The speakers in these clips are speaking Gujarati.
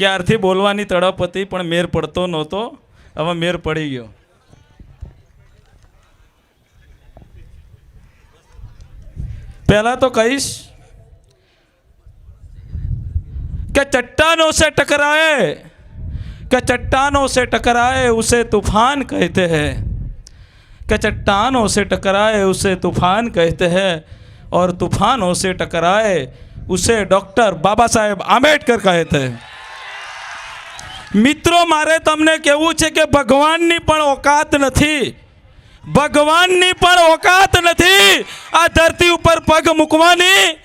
ક્યારથી બોલવાની તડપ હતી પણ મેર પડતો નહોતો હવે મેર પડી ગયો पहला तो कहीश कि चट्टानों से टकराए कि चट्टानों से टकराए उसे तूफान कहते हैं कि चट्टानों से टकराए उसे तूफान कहते हैं और तूफानों से टकराए उसे डॉक्टर बाबा साहेब આંબેડકર કહેતે મિત્રો, મારે તમને કહેવું છે કે ભગવાનની પણ ઓકાત નથી. ભગવાનની પણ ઓકાત નથી. આ ધરતી ઉપર પગ મૂકવાની.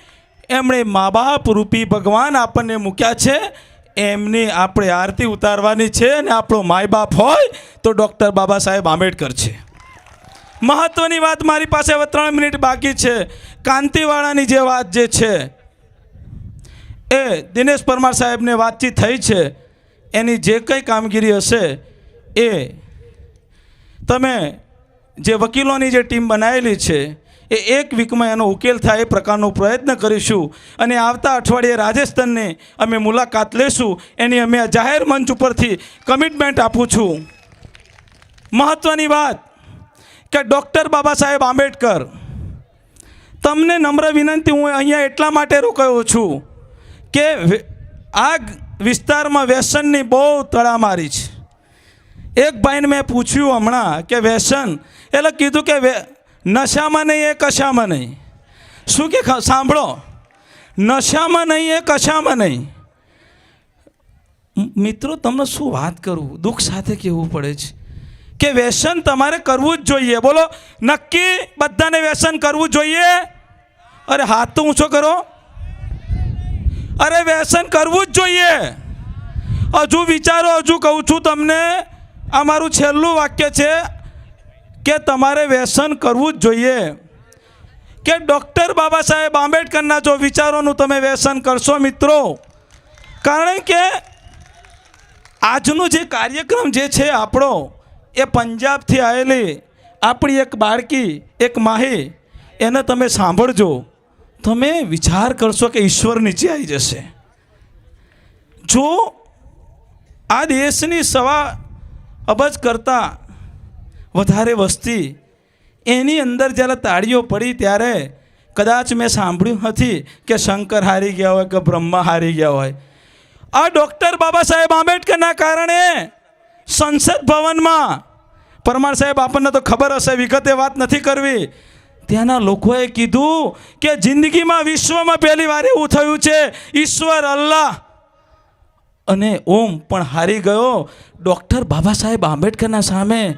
એમણે મા બાપ રૂપી ભગવાન આપણને મૂક્યા છે. એમની આપણે આરતી ઉતારવાની છે અને આપણો માય બાપ હોય તો ડૉક્ટર બાબા સાહેબ આંબેડકર છે. મહત્વની વાત મારી પાસે હવે ત્રણ મિનિટ બાકી છે. કાંતિવાળાની જે વાત જે છે, એ દિનેશ પરમાર સાહેબને વાતચીત થઈ છે. એની જે કંઈ કામગીરી હશે એ તમે જે વકીલોની જે ટીમ બનાવેલી છે, એ એક વીકમાં એનો ઉકેલ થાય એ પ્રકારનો પ્રયત્ન કરીશું. અને આવતા અઠવાડિયે રાજસ્થાનને અમે મુલાકાત લેશું. એની અમે આ જાહેર મંચ ઉપરથી કમિટમેન્ટ આપું છું. મહત્ત્વની વાત કે ડૉક્ટર બાબા સાહેબ આંબેડકર, તમને નમ્ર વિનંતી, હું અહીંયા એટલા માટે રોકાયો છું કે આ વિસ્તારમાં વ્યસનની બહુ તડામારી છે. એક ભાઈને મેં પૂછ્યું હમણાં કે વ્યસન, એટલે કીધું કે નશામાં નહીં એ કશામાં નહીં. શું કે સાંભળો. નશામાં નહીં એ કશામાં નહીં. મિત્રો, તમને શું વાત કરું? દુઃખ સાથે કહેવું પડે છે. કે વ્યસન તમારે કરવું જ જોઈએ. બોલો, નક્કી બધાને વ્યસન કરવું જોઈએ? અરે, હાથ તો ઊંચો કરો. અરે વ્યસન કરવું જ જોઈએ. હજુ વિચારો, હજુ કહું છું તમને, આ મારું છેલ્લું વાક્ય છે કે તમારે વ્યસન કરવું જ જોઈએ. કે ડૉક્ટર બાબા સાહેબ આંબેડકરના જો વિચારોનું તમે વ્યસન કરશો મિત્રો, કારણ કે આજનો જે કાર્યક્રમ જે છે આપણો, એ પંજાબથી આવેલી આપણી એક બાળકી, એક માહી, એને તમે સાંભળજો. તમે વિચાર કરશો કે ઈશ્વર નીચે આવી જશે. જો આ દેશની સવા અબજ કરતાં વધારે વસ્તી એની અંદર જ્યારે તાળીઓ પડી ત્યારે કદાચ મેં સાંભળ્યું નથી કે શંકર હારી ગયા હોય કે બ્રહ્મા હારી ગયા હોય. આ ડૉક્ટર બાબા સાહેબ આંબેડકરના કારણે સંસદ ભવનમાં પરમાર સાહેબ આપણને તો ખબર હશે, વિગતે વાત નથી કરવી. ત્યાંના લોકોએ કીધું કે જિંદગીમાં વિશ્વમાં પહેલી વાર એવું થયું છે, ઈશ્વર અલ્લાહ. અને ઓમ પણ હારી ગયો. ડૉક્ટર બાબા સાહેબ આંબેડકરના સામે.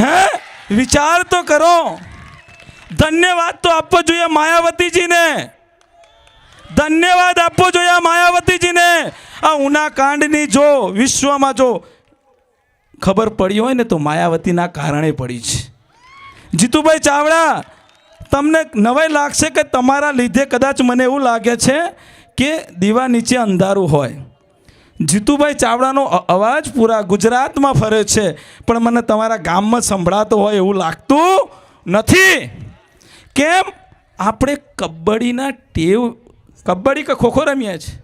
હે? વિચાર તો કરો. ધન્યવાદ તો આપવો જોઈએ માયાવતીજીને. ધન્યવાદ આપવો જોઈએ માયાવતીજીને. આ ઉના કાંડની જો વિશ્વમાં જો ખબર પડી હોય ને તો માયાવતીના કારણે પડી છે. જીતુભાઈ ચાવડા, તમને નવાઈ લાગશે કે તમારા લીધે કદાચ મને એવું લાગે છે કે દીવા નીચે અંધારું હોય. જીતુભાઈ ચાવડાનો અવાજ પૂરા ગુજરાતમાં ફરે છે, પણ મને તમારા ગામમાં સંભળાતો હોય એવું લાગતું નથી. કેમ? આપણે કબડ્ડીના ટેવ, કબડ્ડી કે ખોખો રમીએ છીએ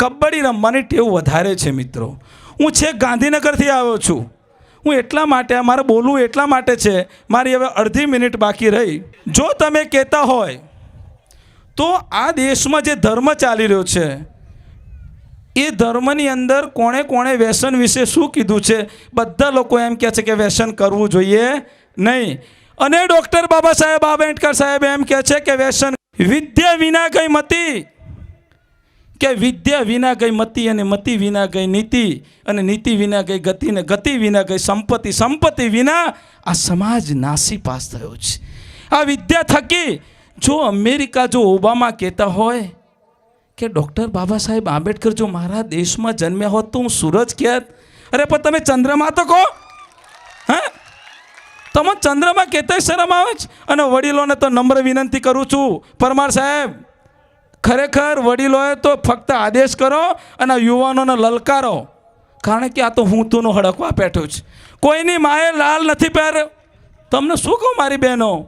કબડ્ડી રમવાની ટેવ વધારે છે મિત્રો. હું છેક ગાંધીનગરથી આવ્યો છું. હું એટલા માટે, મારે બોલવું એટલા માટે છે, મારી હવે અડધી મિનિટ બાકી રહી. જો તમે કહેતા હોય, તો આ દેશમાં જે ધર્મ ચાલી રહ્યો છે, એ ધર્મની અંદર કોણે કોણે વ્યસન વિશે શું કીધું છે, બધા લોકો એમ કહે છે કે વ્યસન કરવું જોઈએ નહીં. અને ડૉક્ટર બાબા સાહેબ આંબેડકર સાહેબ એમ કહે છે કે વ્યસન વિદ્યા વિના કંઈ મતી કે વિદ્યા વિના ગઈ મતિ અને મતિ વિના ગઈ નીતિ અને નીતિ વિના ગઈ ગતિ ને ગતિ વિના ગઈ સંપત્તિ સંપત્તિ વિના આ સમાજ નાસી પાસ થયો છે. આ વિદ્યા થકી જો અમેરિકા, જો ઓબામા કહેતા હોય કે ડૉક્ટર બાબા સાહેબ આંબેડકર જો મારા દેશમાં જન્મ્યા હોત તો હું સૂરજ કહેત અરે, પણ તમે ચંદ્રમાં તો કહો. હે? તમે ચંદ્રમાં કહેતા શરમ આવે છે. અને વડીલોને તો નમ્ર વિનંતી કરું છું. પરમાર સાહેબ ખરેખર વડીલોએ તો ફક્ત આદેશ કરો અને યુવાનોને લલકારો. કારણ કે આ તો હું તુંનો હડકવા બેઠો છે. કોઈની માએ લાલ નથી પહેર્યો. તમને શું કહું મારી બહેનો?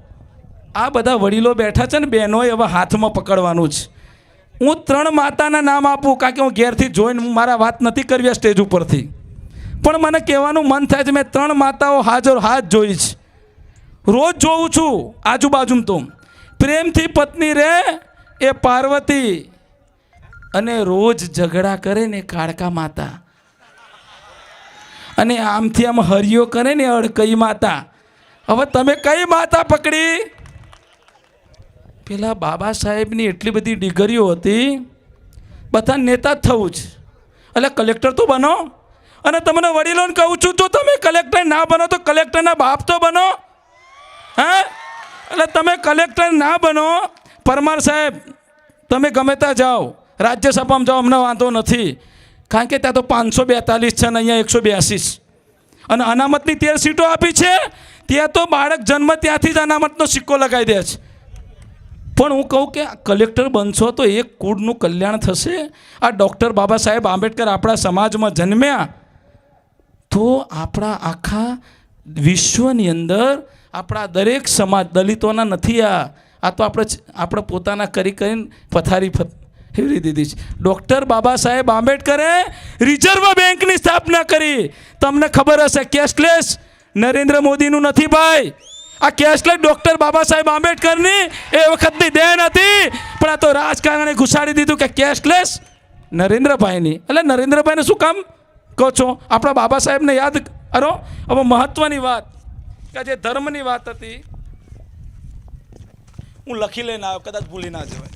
આ બધા વડીલો બેઠા છે ને બહેનોએ હવે હાથમાં પકડવાનું છે. હું ત્રણ માતાના નામ આપું, કારણ કે હું ઘેરથી જોઈને હું મારા વાત નથી કરવી સ્ટેજ ઉપરથી. પણ મને કહેવાનું મન થાય છે, મેં ત્રણ માતાઓ હાજર હાથ જોઈ છે. રોજ જોઉં છું આજુબાજુમાં તો. પ્રેમથી પત્ની રે એ પાર્વતી અને રોજ ઝઘડા કરે ને કાળકા માતા. અને આમથી આમ હરિયો કરે ને અડકઈ માતા. હવે તમે કઈ માતા પકડી? પેલા બાબા સાહેબની એટલી બધી ડિગ્રીઓ હતી. બધા નેતા થવું જ એટલે કલેક્ટર તો બનો. અને તમને વડીલોને કહું છું, જો તમે કલેક્ટર ના બનો, તો કલેક્ટરના બાપ તો બનો. હા? એટલે તમે કલેક્ટર ના બનો પરમાર સાહેબ, તમે ગમે ત્યાં જાઓ. રાજ્યસભામાં જાઓ, અમને વાંધો નથી. કારણ કે ત્યાં તો પાંચસો બેતાલીસ છે ને અહીંયા એકસો બ્યાસી અને અનામતની તેર સીટો આપી છે, ત્યાં તો બાળક જન્મ ત્યાંથી જ અનામતનો સિક્કો લગાવી દે છે. પણ હું કહું કે કલેક્ટર બનશો તો એક કુળનું કલ્યાણ થશે. આ ડૉક્ટર બાબા સાહેબ આંબેડકર આપણા સમાજમાં જન્મ્યા. તો આપણા આખા વિશ્વની અંદર આપણા દરેક સમાજ દલિતોના નથી આ આ તો આપણે આપણે પોતાના કરી કરીને પથારી ફેરવી દીધી છે. ડૉક્ટર બાબા સાહેબ આંબેડકરે રિઝર્વ બેંકની સ્થાપના કરી. તમને ખબર હશે, કેશલેસ નરેન્દ્ર મોદીનું નથી ભાઈ. આ કેશલેસ ડૉક્ટર બાબા સાહેબ આંબેડકરની એ વખતની દેન હતી. પણ આ તો રાજકારણે ઘુસાડી દીધું કે કેશલેસ નરેન્દ્રભાઈની. એટલે નરેન્દ્રભાઈને શું કામ કહો છો? આપણા બાબા સાહેબને યાદ કરો. હવે મહત્વની વાત કે જે ધર્મની વાત હતી હું લખી લઈને આવ્યો, કદાચ ભૂલી ના જવાય.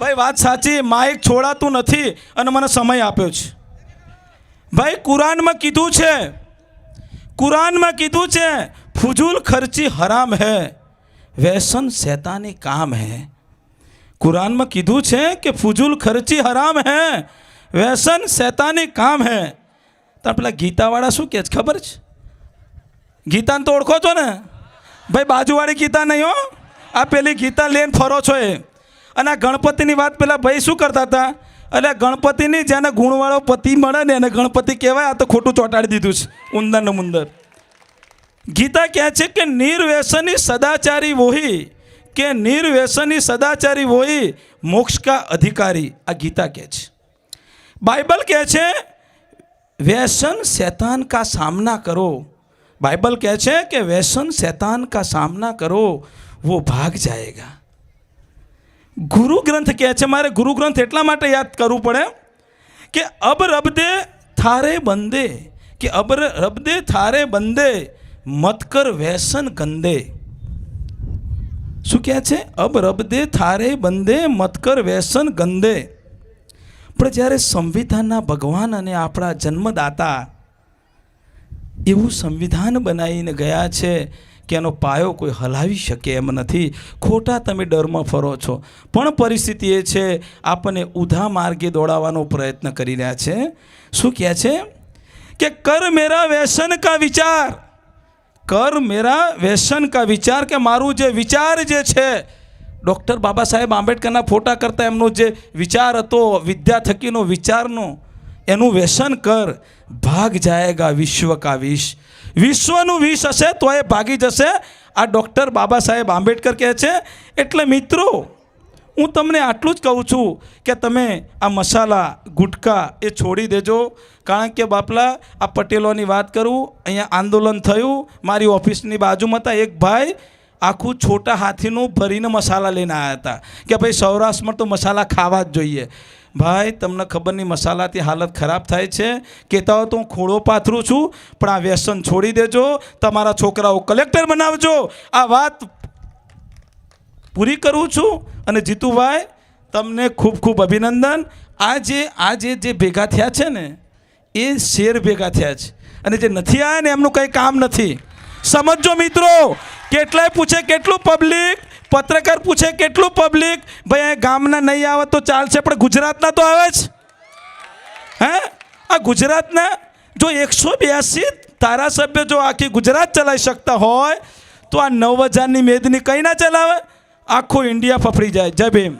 ભાઈ, વાત સાચી માઇક છોડાતું નથી અને મને સમય આપ્યો છે. ભાઈ, કુરાનમાં કીધું છે, કુરાનમાં કીધું છે, ફુજુલ ખર્ચી હરામ હે વ્યસન શેતાની કામ હે. કુરાનમાં કીધું છે કે ફુજુલ ખર્ચી હરામ હે વ્યસન શેતાની કામ હે. તો પેલા ગીતાવાળા શું કહે છે? ખબર છે? ગીતાને તો ઓળખો છો ને? ભાઈ, બાજુવાળી ગીતા નહીં હો. આ પેલી ગીતા લઈને ફરો છો એ. અને આ ગણપતિની વાત પેલા ભાઈ શું કરતા હતા? એટલે ગણપતિની જેને ગુણવાળો પતિ મળે ને એને ગણપતિ કહેવાય, આ તો ખોટું ચોંટાડી દીધું છે ઉંદર ને મુંદર. ગીતા કહે છે કે નિર્વ્યસની સદાચારી વોહી, કે નિર્વ્યસની સદાચારી વોહી મોક્ષ કા અધિકારી, આ ગીતા કહે છે. બાઇબલ કહે છે વ્યસન શૈતાન કા સામના કરો. બાઇબલ કહે છે કે વ્યસન શૈતાન કા સામના કરો. वो ભાગ જાયેગા ગુરુ ગ્રંથ કહે છે મારે ગુરુ ગ્રંથ એટલા માટે યાદ કરવું પડે કે અબ રબદે થારે બંદે કે અબ રબદે થારે બંદે મત કર વ્યસન ગંદે શું કહે છે? અબ રબદે થારે બંદે મત કર વ્યસન ગંદે પણ જ્યારે સંવિધાનના ભગવાન અને આપણા જન્મદાતા એવું સંવિધાન બનાવીને ગયા છે કે એનો પાયો કોઈ હલાવી શકે એમ નથી. ખોટા તમે ડરમાં ફરો છો. પણ પરિસ્થિતિ એ છે આપણને ઉધા માર્ગે દોડાવવાનો પ્રયત્ન કરી રહ્યા છે. શું કહે છે? કે કર મેરા વ્યસન કા વિચાર. કર મેરા વ્યસન કા વિચાર કે મારું જે વિચાર જે છે, ડૉક્ટર બાબા સાહેબ આંબેડકરના ફોટા કરતાં એમનો જે વિચાર હતો, વિદ્યા થકીનો વિચારનો, એનું વ્યસન કર. ભાગ જાયેગા વિશ્વ કા વિષ વિશ્વનું વિષ હશે તો એ ભાગી જશે. આ ડૉક્ટર બાબા સાહેબ આંબેડકર કહે છે, એટલે મિત્રો, હું તમને આટલું જ કહું છું કે તમે આ મસાલા, ગુટકા એ છોડી દેજો. કારણ કે બાપલા, આ પટેલોની વાત કરું, અહીંયા આંદોલન થયું. મારી ઓફિસની બાજુમાં હતા એક ભાઈ, આખું છોટા હાથીનું ભરીને મસાલા લઈને આવ્યા હતા. કે ભાઈ સૌરાષ્ટ્રમાં તો મસાલા ખાવા જ જોઈએ. ભાઈ, તમને ખબર નહીં મસાલાથી હાલત ખરાબ થાય છે. કહેતા હોય તો હું ખોળો પાથરું છું, પણ આ વ્યસન છોડી દેજો. તમારા છોકરાઓ કલેક્ટર બનાવજો. આ વાત પૂરી કરું છું. અને જીતુભાઈ, તમને ખૂબ ખૂબ અભિનંદન. આ જે આ જે જે ભેગા થયા છે ને, એ શેર ભેગા થયા છે. અને જે નથી આવ્યા ને, એમનું કંઈ કામ નથી. સમજો મિત્રો કેટલાય પૂછે કેટલું પબ્લિક પત્રકાર પૂછે કેટલું પબ્લિક ભાઈ અહીં ગામના નહીં આવે તો ચાલશે, પણ ગુજરાતના તો આવે જ. હે? આ ગુજરાતના, જો એકસો બ્યાસી ધારાસભ્ય જો આખી ગુજરાત ચલાવી શકતા હોય, તો આ નવ હજારની મેદની કંઈ ના ચલાવે? આખું ઇન્ડિયા ફફડી જાય. જય ભીમ.